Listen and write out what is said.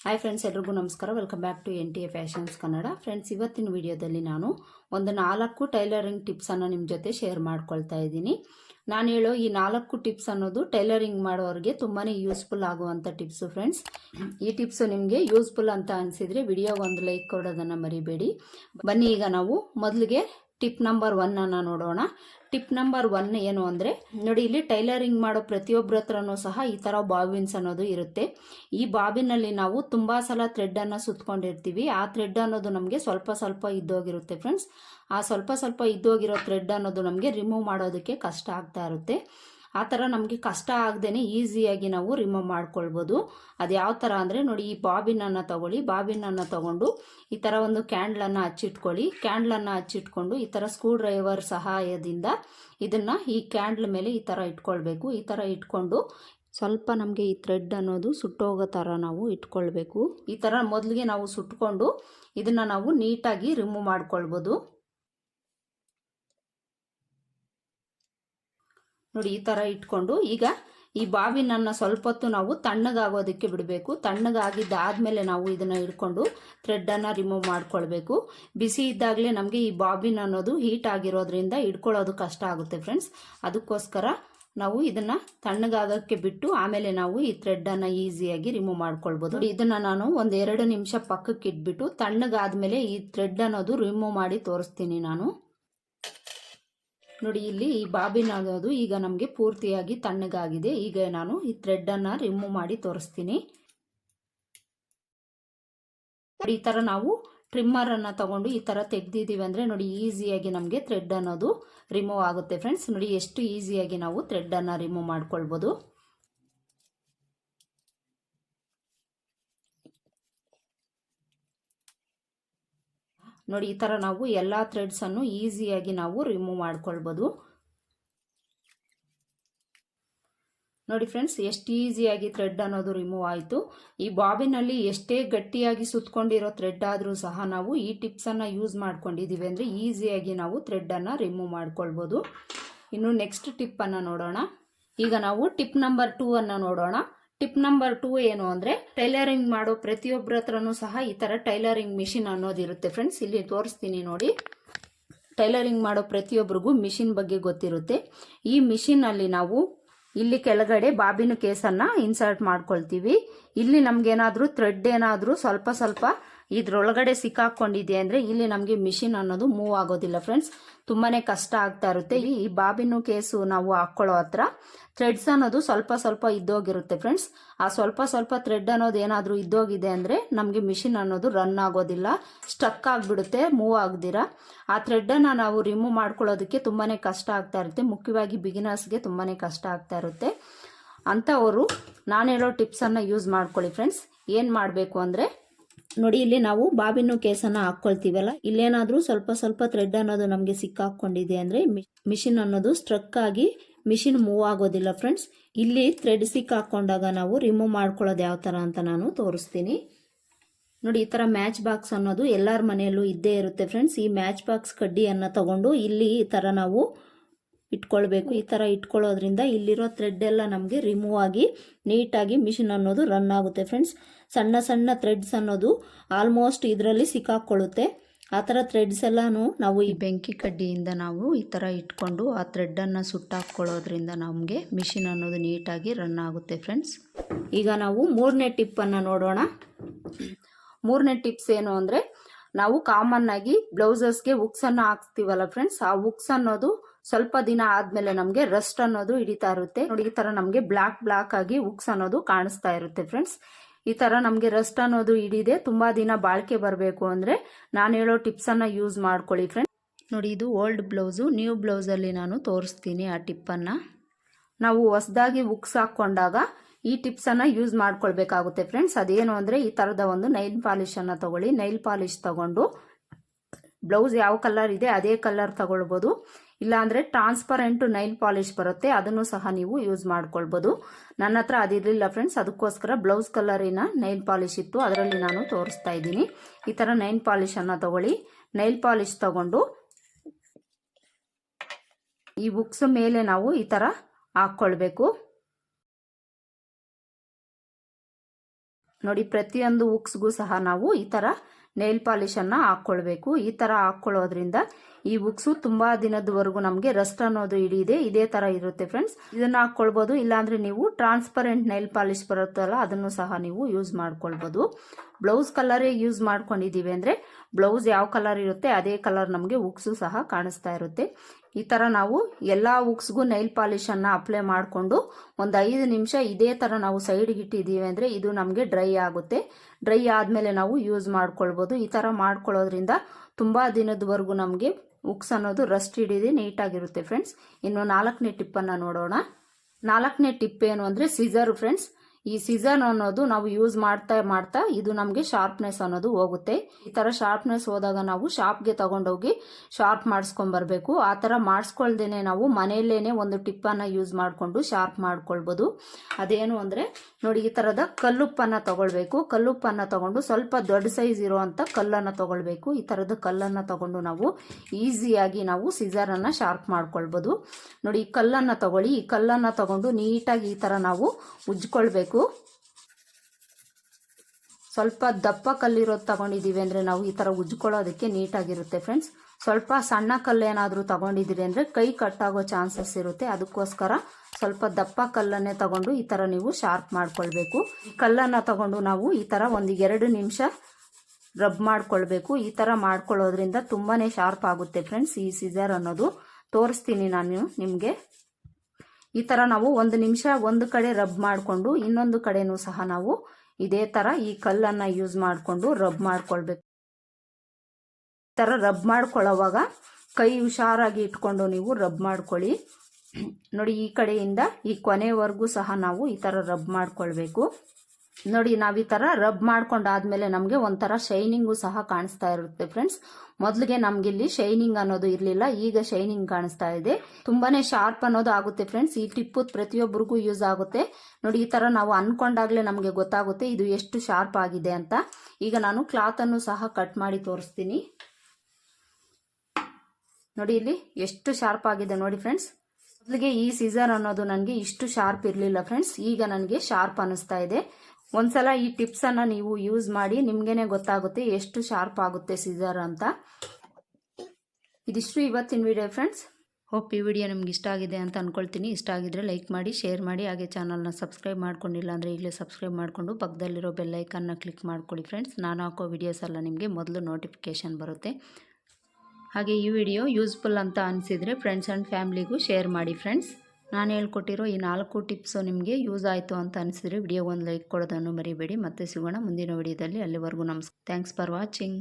Hi friends ಎಲ್ರಿಗೂ ನಮಸ್ಕಾರ. Welcome back to N T A fashions Kannada friends ಇವತ್ತಿನ ವಿಡಿಯೋದಲ್ಲಿ ನಾನು ಒಂದು ನಾಲ್ಕು ಟೈಲರಿಂಗ್ ಟಿಪ್ಸನ್ನು ನಿಮ್ಮ ಜೊತೆ ಶೇರ್ ಮಾಡ್ಕೊಳ್ತಾ ಇದ್ದೀನಿ. ನಾನು ಹೇಳೋ ಈ ನಾಲ್ಕು ಟಿಪ್ಸ್ ಅನ್ನೋದು ಟೈಲರಿಂಗ್ ಮಾಡೋರಿಗೆ ತುಂಬಾ ಯೂಸ್ಫುಲ್ ಆಗುವಂಥ ಟಿಪ್ಸು ಫ್ರೆಂಡ್ಸ್ ಈ ಟಿಪ್ಸು ನಿಮಗೆ ಯೂಸ್ಫುಲ್ ಅಂತ ಅನಿಸಿದರೆ ವಿಡಿಯೋಗೆ ಒಂದು ಲೈಕ್ ಕೊಡೋದನ್ನು ಮರಿಬೇಡಿ. ಬನ್ನಿ, ಈಗ ನಾವು ಮೊದಲಿಗೆ ಟಿಪ್ ನಂಬರ್ ಒನ್ನನ್ನು ನೋಡೋಣ. ಟಿಪ್ ನಂಬರ್ ಒನ್ ಏನು ಅಂದರೆ, ನೋಡಿ ಇಲ್ಲಿ ಟೈಲರಿಂಗ್ ಮಾಡೋ ಪ್ರತಿಯೊಬ್ಬರ ಹತ್ರನೂ ಸಹ ಈ ಥರ ಬಾಬಿನ್ಸ್ ಅನ್ನೋದು ಇರುತ್ತೆ. ಈ ಬಾಬಿನಲ್ಲಿ ನಾವು ತುಂಬ ಸಲ ಥ್ರೆಡ್ಡನ್ನು ಸುತ್ಕೊಂಡಿರ್ತೀವಿ. ಆ ಥ್ರೆಡ್ ಅನ್ನೋದು ನಮಗೆ ಸ್ವಲ್ಪ ಸ್ವಲ್ಪ ಇದ್ದೋಗಿರುತ್ತೆ ಫ್ರೆಂಡ್ಸ್ ಆ ಸ್ವಲ್ಪ ಸ್ವಲ್ಪ ಇದ್ದೋಗಿರೋ ಥ್ರೆಡ್ ಅನ್ನೋದು ನಮಗೆ ರಿಮೂವ್ ಮಾಡೋದಕ್ಕೆ ಕಷ್ಟ ಆಗ್ತಾ ಇರುತ್ತೆ. ಆ ಥರ ನಮಗೆ ಕಷ್ಟ ಆಗದೇ ಈಸಿಯಾಗಿ ನಾವು ರಿಮೂವ್ ಮಾಡ್ಕೊಳ್ಬೋದು. ಅದು ಯಾವ ಥರ ಅಂದರೆ ನೋಡಿ ಈ ಬಾಬಿನನ್ನು ತಗೊಳ್ಳಿ. ಬಾಬಿನನ್ನು ತಗೊಂಡು ಈ ಥರ ಒಂದು ಕ್ಯಾಂಡ್ಲನ್ನು ಹಚ್ಚಿಟ್ಕೊಳ್ಳಿ. ಕ್ಯಾಂಡ್ಲನ್ನು ಹಚ್ಚಿಟ್ಕೊಂಡು ಈ ಥರ ಸ್ಕ್ರೂ ಡ್ರೈವರ್ ಸಹಾಯದಿಂದ ಇದನ್ನು ಈ ಕ್ಯಾಂಡ್ಲ್ ಮೇಲೆ ಈ ಥರ ಇಟ್ಕೊಳ್ಬೇಕು. ಈ ಥರ ಇಟ್ಕೊಂಡು ಸ್ವಲ್ಪ ನಮಗೆ ಈ ಥ್ರೆಡ್ ಅನ್ನೋದು ಸುಟ್ಟೋಗೋ ಥರ ನಾವು ಇಟ್ಕೊಳ್ಬೇಕು. ಈ ಥರ ಮೊದಲಿಗೆ ನಾವು ಸುಟ್ಕೊಂಡು ಇದನ್ನು ನಾವು ನೀಟಾಗಿ ರಿಮೂವ್ ಮಾಡ್ಕೊಳ್ಬೋದು. ನೋಡಿ, ಈ ಥರ ಇಟ್ಕೊಂಡು ಈಗ ಈ ಬಾವಿನನ್ನು ಸ್ವಲ್ಪ ಹೊತ್ತು ನಾವು ತಣ್ಣಗಾಗೋದಕ್ಕೆ ಬಿಡಬೇಕು. ತಣ್ಣಗಾಗಿದ್ದಾದಮೇಲೆ ನಾವು ಇದನ್ನು ಹಿಡ್ಕೊಂಡು ಥ್ರೆಡ್ಡನ್ನು ರಿಮೂವ್ ಮಾಡ್ಕೊಳ್ಬೇಕು. ಬಿಸಿ ಇದ್ದಾಗಲೇ ನಮಗೆ ಈ ಬಾಬಿನ್ ಅನ್ನೋದು ಹೀಟ್ ಆಗಿರೋದ್ರಿಂದ ಇಟ್ಕೊಳ್ಳೋದು ಕಷ್ಟ ಆಗುತ್ತೆ ಫ್ರೆಂಡ್ಸ್ ಅದಕ್ಕೋಸ್ಕರ ನಾವು ಇದನ್ನ ತಣ್ಣಗಾಗಕ್ಕೆ ಬಿಟ್ಟು ಆಮೇಲೆ ನಾವು ಈ ಥ್ರೆಡ್ಡನ್ನು ಈಸಿಯಾಗಿ ರಿಮೂವ್ ಮಾಡ್ಕೊಳ್ಬೋದು. ಇದನ್ನು ನಾನು ಒಂದು ಎರಡು ನಿಮಿಷ ಪಕ್ಕಕ್ಕೆ ಇಟ್ಬಿಟ್ಟು ತಣ್ಣಗಾದ್ಮೇಲೆ ಈ ಥ್ರೆಡ್ ಅನ್ನೋದು ರಿಮೂವ್ ಮಾಡಿ ತೋರಿಸ್ತೀನಿ ನಾನು. ನೋಡಿ, ಇಲ್ಲಿ ಈ ಬಾಬಿನ್ ಅನ್ನೋದು ಈಗ ನಮಗೆ ಪೂರ್ತಿಯಾಗಿ ತಣ್ಣಗಾಗಿದೆ. ಈಗ ನಾನು ಈ ಥ್ರೆಡ್ಡನ್ನು ರಿಮೂವ್ ಮಾಡಿ ತೋರಿಸ್ತೀನಿ. ಈ ಥರ ನಾವು ಟ್ರಿಮ್ಮರನ್ನು ತಗೊಂಡು ಈ ಥರ ತೆಗ್ದಿದ್ದೀವಿ ಅಂದರೆ ನೋಡಿ ಈಸಿಯಾಗಿ ನಮಗೆ ಥ್ರೆಡ್ ಅನ್ನೋದು ರಿಮೂವ್ ಆಗುತ್ತೆ ಫ್ರೆಂಡ್ಸ್ ನೋಡಿ, ಎಷ್ಟು ಈಸಿಯಾಗಿ ನಾವು ಥ್ರೆಡ್ಡನ್ನು ರಿಮೂವ್ ಮಾಡ್ಕೊಳ್ಬೋದು. ನೋಡಿ, ಈ ಥರ ನಾವು ಎಲ್ಲ ಥ್ರೆಡ್ಸನ್ನು ಈಸಿಯಾಗಿ ನಾವು ರಿಮೂವ್ ಮಾಡ್ಕೊಳ್ಬೋದು. ನೋಡಿ ಫ್ರೆಂಡ್ಸ್ ಎಷ್ಟು ಈಸಿಯಾಗಿ ಥ್ರೆಡ್ ಅನ್ನೋದು ರಿಮೂವ್ ಆಯಿತು. ಈ ಬಾಬಿನಲ್ಲಿ ಎಷ್ಟೇ ಗಟ್ಟಿಯಾಗಿ ಸುತ್ತಕೊಂಡಿರೋ ಥ್ರೆಡ್ ಆದರೂ ಸಹ ನಾವು ಈ ಟಿಪ್ಸನ್ನು ಯೂಸ್ ಮಾಡ್ಕೊಂಡಿದ್ದೀವಿ ಅಂದರೆ ಈಸಿಯಾಗಿ ನಾವು ಥ್ರೆಡ್ಡನ್ನು ರಿಮೂವ್ ಮಾಡ್ಕೊಳ್ಬೋದು. ಇನ್ನು ನೆಕ್ಸ್ಟ್ ಟಿಪ್ಪನ್ನು ನೋಡೋಣ. ಈಗ ನಾವು ಟಿಪ್ ನಂಬರ್ ಟೂ ಅನ್ನು ನೋಡೋಣ. ಟಿಪ್ ನಂಬರ್ ಟೂ ಏನು ಅಂದರೆ ಟೈಲರಿಂಗ್ ಮಾಡೋ ಪ್ರತಿಯೊಬ್ಬರ ಹತ್ರನೂ ಸಹ ಈ ಥರ ಟೈಲರಿಂಗ್ ಮಿಷಿನ್ ಅನ್ನೋದಿರುತ್ತೆ ಫ್ರೆಂಡ್ಸ್ ಇಲ್ಲಿ ತೋರಿಸ್ತೀನಿ ನೋಡಿ. ಟೈಲರಿಂಗ್ ಮಾಡೋ ಪ್ರತಿಯೊಬ್ಬರಿಗೂ ಮಿಷಿನ್ ಬಗ್ಗೆ ಗೊತ್ತಿರುತ್ತೆ. ಈ ಮಿಷಿನಲ್ಲಿ ನಾವು ಇಲ್ಲಿ ಕೆಳಗಡೆ ಬಾಬಿನ ಕೇಸನ್ನು ಇನ್ಸರ್ಟ್ ಮಾಡ್ಕೊಳ್ತೀವಿ. ಇಲ್ಲಿ ನಮ್ಗೇನಾದರೂ ಥ್ರೆಡ್ ಏನಾದರೂ ಸ್ವಲ್ಪ ಸ್ವಲ್ಪ ಇದ್ರೊಳಗಡೆ ಸಿಕ್ಕಾಕೊಂಡಿದೆ ಅಂದರೆ ಇಲ್ಲಿ ನಮಗೆ ಮಿಷಿನ್ ಅನ್ನೋದು ಮೂವ್ ಆಗೋದಿಲ್ಲ ಫ್ರೆಂಡ್ಸ್ ತುಂಬಾ ಕಷ್ಟ ಆಗ್ತಾ ಇರುತ್ತೆ. ಈ ಬಾಬಿನ ಕೇಸು ನಾವು ಹಾಕ್ಕೊಳ್ಳೋ ಹತ್ರ ಥ್ರೆಡ್ಸ್ ಅನ್ನೋದು ಸ್ವಲ್ಪ ಸ್ವಲ್ಪ ಇದ್ದೋಗಿರುತ್ತೆ ಫ್ರೆಂಡ್ಸ್ ಆ ಸ್ವಲ್ಪ ಸ್ವಲ್ಪ ಥ್ರೆಡ್ ಅನ್ನೋದು ಏನಾದರೂ ಇದ್ದೋಗಿದೆ ಅಂದರೆ ನಮಗೆ ಮಿಷಿನ್ ಅನ್ನೋದು ರನ್ ಆಗೋದಿಲ್ಲ. ಸ್ಟಕ್ ಆಗಿಬಿಡುತ್ತೆ, ಮೂವ್ ಆಗದಿರ. ಆ ಥ್ರೆಡ್ಡನ್ನು ನಾವು ರಿಮೂವ್ ಮಾಡ್ಕೊಳ್ಳೋದಕ್ಕೆ ತುಂಬಾ ಕಷ್ಟ ಆಗ್ತಾ ಇರುತ್ತೆ. ಮುಖ್ಯವಾಗಿ ಬಿಗಿನರ್ಸ್ಗೆ ತುಂಬಾ ಕಷ್ಟ ಆಗ್ತಾ ಇರುತ್ತೆ. ಅಂಥವರು ನಾನು ಹೇಳೋ ಟಿಪ್ಸನ್ನು ಯೂಸ್ ಮಾಡ್ಕೊಳ್ಳಿ ಫ್ರೆಂಡ್ಸ್ ಏನು ಮಾಡಬೇಕು ಅಂದರೆ ನೋಡಿ, ಇಲ್ಲಿ ನಾವು ಬಾಬಿನ ಕೇಸನ್ನು ಹಾಕ್ಕೊಳ್ತೀವಲ್ಲ? ಇಲ್ಲೇನಾದರೂ ಸ್ವಲ್ಪ ಸ್ವಲ್ಪ ಥ್ರೆಡ್ ಅನ್ನೋದು ನಮಗೆ ಸಿಕ್ಕಾಕೊಂಡಿದೆ ಅಂದರೆ ಮಿಷಿನ್ ಅನ್ನೋದು ಸ್ಟ್ರಕ್ ಆಗಿ ಮಿಷಿನ್ ಮೂವ್ ಆಗೋದಿಲ್ಲ ಫ್ರೆಂಡ್ಸ್ ಇಲ್ಲಿ ಥ್ರೆಡ್ ಸಿಕ್ಕಾಕೊಂಡಾಗ ನಾವು ರಿಮೂವ್ ಮಾಡ್ಕೊಳ್ಳೋದು ಯಾವ ಥರ ಅಂತ ನಾನು ತೋರಿಸ್ತೀನಿ. ನೋಡಿ, ಈ ಥರ ಮ್ಯಾಚ್ ಬಾಕ್ಸ್ ಅನ್ನೋದು ಎಲ್ಲರ ಮನೆಯಲ್ಲೂ ಇದ್ದೇ ಇರುತ್ತೆ ಫ್ರೆಂಡ್ಸ್ ಈ ಮ್ಯಾಚ್ ಬಾಕ್ಸ್ ಕಡ್ಡಿಯನ್ನು ತಗೊಂಡು ಇಲ್ಲಿ ಈ ಥರ ನಾವು ಇಟ್ಕೊಳ್ಬೇಕು. ಈ ಥರ ಇಟ್ಕೊಳ್ಳೋದ್ರಿಂದ ಇಲ್ಲಿರೋ ಥ್ರೆಡ್ ಎಲ್ಲ ನಮಗೆ ರಿಮೂವ್ ಆಗಿ ನೀಟಾಗಿ ಮಿಷಿನ್ ಅನ್ನೋದು ರನ್ ಆಗುತ್ತೆ ಫ್ರೆಂಡ್ಸ್ ಸಣ್ಣ ಸಣ್ಣ ಥ್ರೆಡ್ಸ್ ಅನ್ನೋದು ಆಲ್ಮೋಸ್ಟ್ ಇದರಲ್ಲಿ ಸಿಕ್ಕಾಕ್ಕೊಳ್ಳುತ್ತೆ. ಆ ಥರ ಥ್ರೆಡ್ಸ್ ಎಲ್ಲನೂ ನಾವು ಈ ಬೆಂಕಿ ಕಡ್ಡಿಯಿಂದ ನಾವು ಈ ಥರ ಇಟ್ಕೊಂಡು ಆ ಥ್ರೆಡ್ಡನ್ನು ಸುಟ್ಟಾಕ್ಕೊಳ್ಳೋದ್ರಿಂದ ನಮಗೆ ಮಿಷಿನ್ ಅನ್ನೋದು ನೀಟಾಗಿ ರನ್ ಆಗುತ್ತೆ ಫ್ರೆಂಡ್ಸ್ ಈಗ ನಾವು ಮೂರನೇ ಟಿಪ್ಪನ್ನು ನೋಡೋಣ. ಮೂರನೇ ಟಿಪ್ಸ್ ಏನು ಅಂದರೆ ನಾವು ಕಾಮನ್ ಆಗಿ ಬ್ಲೌಸಸ್ಗೆ ಉಕ್ಸನ್ನು ಹಾಕ್ತೀವಲ್ಲ ಫ್ರೆಂಡ್ಸ್ ಆ ಉಕ್ಸ್ ಅನ್ನೋದು ಸ್ವಲ್ಪ ದಿನ ಆದಮೇಲೆ ನಮಗೆ ರಸ್ಟ್ ಅನ್ನೋದು ಹಿಡಿತಾ ಇರುತ್ತೆ. ನೋಡಿ ಈ ಥರ ನಮಗೆ ಬ್ಲ್ಯಾಕ್ ಬ್ಲ್ಯಾಕ್ ಆಗಿ ಉಕ್ಸ್ ಅನ್ನೋದು ಕಾಣಿಸ್ತಾ ಇರುತ್ತೆ ಫ್ರೆಂಡ್ಸ್ ಈ ಥರ ನಮಗೆ ರಸ್ಟ್ ಅನ್ನೋದು ಹಿಡಿದೆ. ತುಂಬ ದಿನ ಬಾಳಿಕೆ ಬರಬೇಕು ಅಂದರೆ ನಾನು ಹೇಳೋ ಟಿಪ್ಸನ್ನು ಯೂಸ್ ಮಾಡ್ಕೊಳ್ಳಿ ಫ್ರೆಂಡ್ ನೋಡಿ, ಇದು ಓಲ್ಡ್ ಬ್ಲೌಸು ನ್ಯೂ ಬ್ಲೌಸಲ್ಲಿ ನಾನು ತೋರಿಸ್ತೀನಿ ಆ ಟಿಪ್ಪನ್ನು ನಾವು ಹೊಸದಾಗಿ ಬುಕ್ಸ್ ಹಾಕ್ಕೊಂಡಾಗ ಈ ಟಿಪ್ಸನ್ನು ಯೂಸ್ ಮಾಡ್ಕೊಳ್ಬೇಕಾಗುತ್ತೆ ಫ್ರೆಂಡ್ಸ್ ಅದೇನು ಅಂದರೆ ಈ ಥರದ ಒಂದು ನೈಲ್ ಪಾಲಿಶನ್ನು ತಗೊಳ್ಳಿ. ನೈಲ್ ಪಾಲಿಶ್ ತಗೊಂಡು ಬ್ಲೌಸ್ ಯಾವ ಕಲರ್ ಇದೆ, ಅದೇ ಕಲರ್ ತಗೊಳ್ಬೋದು. ಇಲ್ಲಾಂದರೆ ಟ್ರಾನ್ಸ್ಪರೆಂಟ್ ನೈಲ್ ಪಾಲಿಶ್ ಬರುತ್ತೆ, ಅದನ್ನು ಸಹ ನೀವು ಯೂಸ್ ಮಾಡ್ಕೊಳ್ಬೋದು. ನನ್ನ ಹತ್ರ ಅದಿರಲಿಲ್ಲ ಫ್ರೆಂಡ್ಸ್ ಅದಕ್ಕೋಸ್ಕರ ಬ್ಲೌಸ್ ಕಲರಿನ ನೈಲ್ ಪಾಲಿಶ್ ಇತ್ತು, ಅದರಲ್ಲಿ ನಾನು ತೋರಿಸ್ತಾ ಇದ್ದೀನಿ. ಈ ಥರ ನೈಲ್ ಪಾಲಿಶನ್ನು ತಗೊಳ್ಳಿ. ನೈಲ್ ಪಾಲಿಶ್ ತಗೊಂಡು ಈ ಬುಕ್ಸ್ ಮೇಲೆ ನಾವು ಈ ಥರ ಹಾಕ್ಕೊಳ್ಬೇಕು. ನೋಡಿ, ಪ್ರತಿಯೊಂದು ಬುಕ್ಸ್ಗೂ ಸಹ ನಾವು ಈ ಥರ ಪಾಲಿಶ್ ಪಾಲಿಶನ್ನು ಹಾಕ್ಕೊಳ್ಬೇಕು. ಈ ಥರ ಹಾಕ್ಕೊಳ್ಳೋದ್ರಿಂದ ಈ ಬುಕ್ಸು ತುಂಬಾ ದಿನದವರೆಗೂ ನಮಗೆ ರಸ್ಟ್ ಅನ್ನೋದು ಹಿಡಿದೆ ಇದೇ ತರ ಇರುತ್ತೆ ಫ್ರೆಂಡ್ಸ್ ಇದನ್ನ ಹಾಕೊಳ್ಬಹುದು ಇಲ್ಲಾಂದ್ರೆ ನೀವು ಟ್ರಾನ್ಸ್ಪರೆಂಟ್ ನೈಲ್ ಪಾಲಿಶ್ ಬರುತ್ತಲ್ಲ, ಅದನ್ನು ಸಹ ನೀವು ಯೂಸ್ ಮಾಡ್ಕೊಳ್ಬಹುದು ಬ್ಲೌಸ್ ಕಲರೇ ಯೂಸ್ ಮಾಡ್ಕೊಂಡಿದ್ದೀವಿ ಅಂದರೆ ಬ್ಲೌಸ್ ಯಾವ ಕಲರ್ ಇರುತ್ತೆ, ಅದೇ ಕಲರ್ ನಮಗೆ ಉಕ್ಸು ಸಹ ಕಾಣಿಸ್ತಾ ಇರುತ್ತೆ. ಈ ಥರ ನಾವು ಎಲ್ಲ ಉಕ್ಸ್ಗೂ ನೈಲ್ ಪಾಲಿಶನ್ನು ಅಪ್ಲೈ ಮಾಡಿಕೊಂಡು ಒಂದು ಐದು ನಿಮಿಷ ಇದೇ ಥರ ನಾವು ಸೈಡ್ಗೆ ಇಟ್ಟಿದ್ದೀವಿ ಅಂದರೆ ಇದು ನಮಗೆ ಡ್ರೈ ಆಗುತ್ತೆ. ಡ್ರೈ ಆದಮೇಲೆ ನಾವು ಯೂಸ್ ಮಾಡ್ಕೊಳ್ಬೋದು. ಈ ಥರ ಮಾಡ್ಕೊಳ್ಳೋದ್ರಿಂದ ತುಂಬ ದಿನದವರೆಗೂ ನಮಗೆ ಉಕ್ಸ್ ಅನ್ನೋದು ರಸ್ಟ್ ಹಿಡಿದು ನೀಟಾಗಿರುತ್ತೆ ಫ್ರೆಂಡ್ಸ್ ಇನ್ನು ನಾಲ್ಕನೇ ಟಿಪ್ಪನ್ನು ನೋಡೋಣ. ನಾಲ್ಕನೇ ಟಿಪ್ ಏನು ಅಂದರೆ ಸಿಸರ್ ಫ್ರೆಂಡ್ಸ್ ಈ ಸೀಸನ್ ಅನ್ನೋದು ನಾವು ಯೂಸ್ ಮಾಡ್ತಾ ಮಾಡ್ತಾ ಇದು ನಮಗೆ ಶಾರ್ಪ್ನೆಸ್ ಅನ್ನೋದು ಹೋಗುತ್ತೆ. ಈ ಥರ ಶಾರ್ಪ್ನೆಸ್ ಹೋದಾಗ ನಾವು ಶಾಪ್ಗೆ ತಗೊಂಡೋಗಿ ಶಾರ್ಪ್ ಮಾಡಿಸ್ಕೊಂಬರ್ಬೇಕು ಆ ಥರ ಮಾಡಿಸ್ಕೊಳ್ದೇನೆ ನಾವು ಮನೆಯಲ್ಲೇನೆ ಒಂದು ಟಿಪ್ಪನ್ನು ಯೂಸ್ ಮಾಡಿಕೊಂಡು ಶಾರ್ಪ್ ಮಾಡ್ಕೊಳ್ಬೋದು. ಅದೇನು ಅಂದರೆ ನೋಡಿ ಈ ಥರದ ಕಲ್ಲುಪ್ಪನ್ನು ತಗೊಳ್ಬೇಕು. ಕಲ್ಲುಪ್ಪನ್ನು ತಗೊಂಡು ಸ್ವಲ್ಪ ದೊಡ್ಡ ಸೈಜ್ ಇರುವಂತ ಕಲ್ಲನ್ನು ತಗೊಳ್ಬೇಕು. ಈ ಥರದ ಕಲ್ಲನ್ನು ತಗೊಂಡು ನಾವು ಈಸಿಯಾಗಿ ನಾವು ಸಿಸರನ್ನು ಶಾರ್ಪ್ ಮಾಡ್ಕೊಳ್ಬೋದು. ನೋಡಿ ಈ ಕಲ್ಲನ್ನು ತಗೊಳ್ಳಿ. ಈ ಕಲ್ಲನ್ನು ತಗೊಂಡು ನೀಟಾಗಿ ಈ ಥರ ನಾವು ಉಜ್ಕೊಳ್ಬೇಕು ಸ್ವಲ್ಪ ದಪ್ಪ ಕಲ್ಲಿರೋದು ತಗೊಂಡಿದ್ದೀವಿ ಅಂದರೆ ನಾವು ಈ ಥರ ಉಜ್ಕೊಳ್ಳೋದಕ್ಕೆ ನೀಟಾಗಿರುತ್ತೆ ಫ್ರೆಂಡ್ಸ್ ಸ್ವಲ್ಪ ಸಣ್ಣ ಕಲ್ಲು ಏನಾದರೂ ತಗೊಂಡಿದ್ದೀರಿ ಅಂದರೆ ಕೈ ಕಟ್ಟಾಗೋ ಚಾನ್ಸಸ್ ಇರುತ್ತೆ. ಅದಕ್ಕೋಸ್ಕರ ಸ್ವಲ್ಪ ದಪ್ಪ ಕಲ್ಲನ್ನೇ ತಗೊಂಡು ಈ ಥರ ನೀವು ಶಾರ್ಪ್ ಮಾಡ್ಕೊಳ್ಬೇಕು. ಈ ಕಲ್ಲನ್ನು ತಗೊಂಡು ನಾವು ಈ ಥರ ಒಂದು ಎರಡು ನಿಮಿಷ ರಬ್ ಮಾಡ್ಕೊಳ್ಬೇಕು. ಈ ಥರ ಮಾಡ್ಕೊಳ್ಳೋದ್ರಿಂದ ತುಂಬಾ ಶಾರ್ಪ್ ಆಗುತ್ತೆ ಫ್ರೆಂಡ್ಸ್ ಈ ಸಿಸರ್ ಅನ್ನೋದು. ತೋರಿಸ್ತೀನಿ ನಾನು ನಿಮಗೆ. ಈ ಥರ ನಾವು ಒಂದು ನಿಮಿಷ ಒಂದು ಕಡೆ ರಬ್ ಮಾಡಿಕೊಂಡು ಇನ್ನೊಂದು ಕಡೆನೂ ಸಹ ನಾವು ಇದೇ ಥರ ಈ ಕಲ್ಲನ್ನು ಯೂಸ್ ಮಾಡಿಕೊಂಡು ರಬ್ ಮಾಡ್ಕೊಳ್ಬೇಕು. ಈ ಥರ ರಬ್ ಮಾಡ್ಕೊಳ್ಳೋವಾಗ ಕೈ ಹುಷಾರಾಗಿ ಇಟ್ಕೊಂಡು ನೀವು ರಬ್ ಮಾಡ್ಕೊಳ್ಳಿ. ನೋಡಿ ಈ ಕಡೆಯಿಂದ ಈ ಕೊನೆವರೆಗೂ ಸಹ ನಾವು ಈ ಥರ ರಬ್ ಮಾಡ್ಕೊಳ್ಬೇಕು. ನೋಡಿ, ನಾವು ಈ ಥರ ರಬ್ ಮಾಡ್ಕೊಂಡಾದ್ಮೇಲೆ ನಮಗೆ ಒಂಥರ ಶೈನಿಂಗು ಸಹ ಕಾಣಿಸ್ತಾ ಇರುತ್ತೆ ಫ್ರೆಂಡ್ಸ್ ಮೊದಲಿಗೆ ನಮ್ಗೆ ಇಲ್ಲಿ ಶೈನಿಂಗ್ ಅನ್ನೋದು ಇರಲಿಲ್ಲ, ಈಗ ಶೈನಿಂಗ್ ಕಾಣಿಸ್ತಾ ಇದೆ. ತುಂಬಾನೇ ಶಾರ್ಪ್ ಅನ್ನೋದು ಆಗುತ್ತೆ ಫ್ರೆಂಡ್ಸ್ ಈ ಟಿಪ್ಪು ಪ್ರತಿಯೊಬ್ಬರಿಗೂ ಯೂಸ್ ಆಗುತ್ತೆ. ನೋಡಿ, ಈ ತರ ನಾವು ಅನ್ಕೊಂಡಾಗ್ಲೇ ನಮಗೆ ಗೊತ್ತಾಗುತ್ತೆ ಇದು ಎಷ್ಟು ಶಾರ್ಪ್ ಆಗಿದೆ ಅಂತ. ಈಗ ನಾನು ಕ್ಲಾತ್ ಅನ್ನು ಸಹ ಕಟ್ ಮಾಡಿ ತೋರಿಸ್ತೀನಿ. ನೋಡಿ, ಇಲ್ಲಿ ಎಷ್ಟು ಶಾರ್ಪ್ ಆಗಿದೆ ನೋಡಿ ಫ್ರೆಂಡ್ಸ್ ಮೊದಲಿಗೆ ಈ ಸೀಸರ್ ಅನ್ನೋದು ನನಗೆ ಇಷ್ಟು ಶಾರ್ಪ್ ಇರಲಿಲ್ಲ ಫ್ರೆಂಡ್ಸ್ ಈಗ ನನಗೆ ಶಾರ್ಪ್ ಅನಿಸ್ತಾ ಇದೆ. ಒಂದ್ಸಲ ಈ ಟಿಪ್ಸನ್ನು ನೀವು ಯೂಸ್ ಮಾಡಿ ನಿಮಗೇನೆ ಗೊತ್ತಾಗುತ್ತೆ ಎಷ್ಟು ಶಾರ್ಪ್ ಆಗುತ್ತೆ ಸೀಸರ್ ಅಂತ. ಇದಿಷ್ಟು ಇವತ್ತಿನ ವಿಡಿಯೋ ಫ್ರೆಂಡ್ಸ್ ಹೋಪ್ ಈ ವಿಡಿಯೋ ನಿಮ್ಗೆ ಇಷ್ಟ ಆಗಿದೆ ಅಂತ ಅಂದ್ಕೊಳ್ತೀನಿ ಇಷ್ಟ ಆಗಿದ್ರೆ ಲೈಕ್ ಮಾಡಿ ಶೇರ್ ಮಾಡಿ. ಹಾಗೆ ಚಾನಲ್ನ ಸಬ್ಸ್ಕ್ರೈಬ್ ಮಾಡ್ಕೊಂಡಿಲ್ಲ ಅಂದರೆ ಈಗಲೇ ಸಬ್ಸ್ಕ್ರೈಬ್ ಮಾಡಿಕೊಂಡು ಪಕ್ಕದಲ್ಲಿರೋ ಬೆಲ್ಲೈಕನ್ನ ಕ್ಲಿಕ್ ಮಾಡ್ಕೊಳ್ಳಿ ಫ್ರೆಂಡ್ಸ್ ನಾನು ಹಾಕೋ ವಿಡಿಯೋಸ್ ಎಲ್ಲ ನಿಮಗೆ ಮೊದಲು ನೋಟಿಫಿಕೇಷನ್ ಬರುತ್ತೆ. ಹಾಗೆ ಈ ವಿಡಿಯೋ ಯೂಸ್ಫುಲ್ ಅಂತ ಅನಿಸಿದರೆ ಫ್ರೆಂಡ್ಸ್ ಆ್ಯಂಡ್ ಫ್ಯಾಮಿಲಿಗೂ ಶೇರ್ ಮಾಡಿ ಫ್ರೆಂಡ್ಸ್ ನಾನು ಹೇಳ್ಕೊಟ್ಟಿರೋ ಈ ನಾಲ್ಕು ಟಿಪ್ಸು ನಿಮಗೆ ಯೂಸ್ ಆಯಿತು ಅಂತ ಅನಿಸಿದ್ರೆ ವಿಡಿಯೋ ಒಂದು ಲೈಕ್ ಕೊಡೋದನ್ನು ಮರಿಬೇಡಿ. ಮತ್ತೆ ಸಿಗೋಣ ಮುಂದಿನ ವಿಡಿಯೋದಲ್ಲಿ. ಅಲ್ಲಿವರೆಗೂ ನಮಸ್ಕಾರ ಥ್ಯಾಂಕ್ಸ್ ಫಾರ್ ವಾಚಿಂಗ್.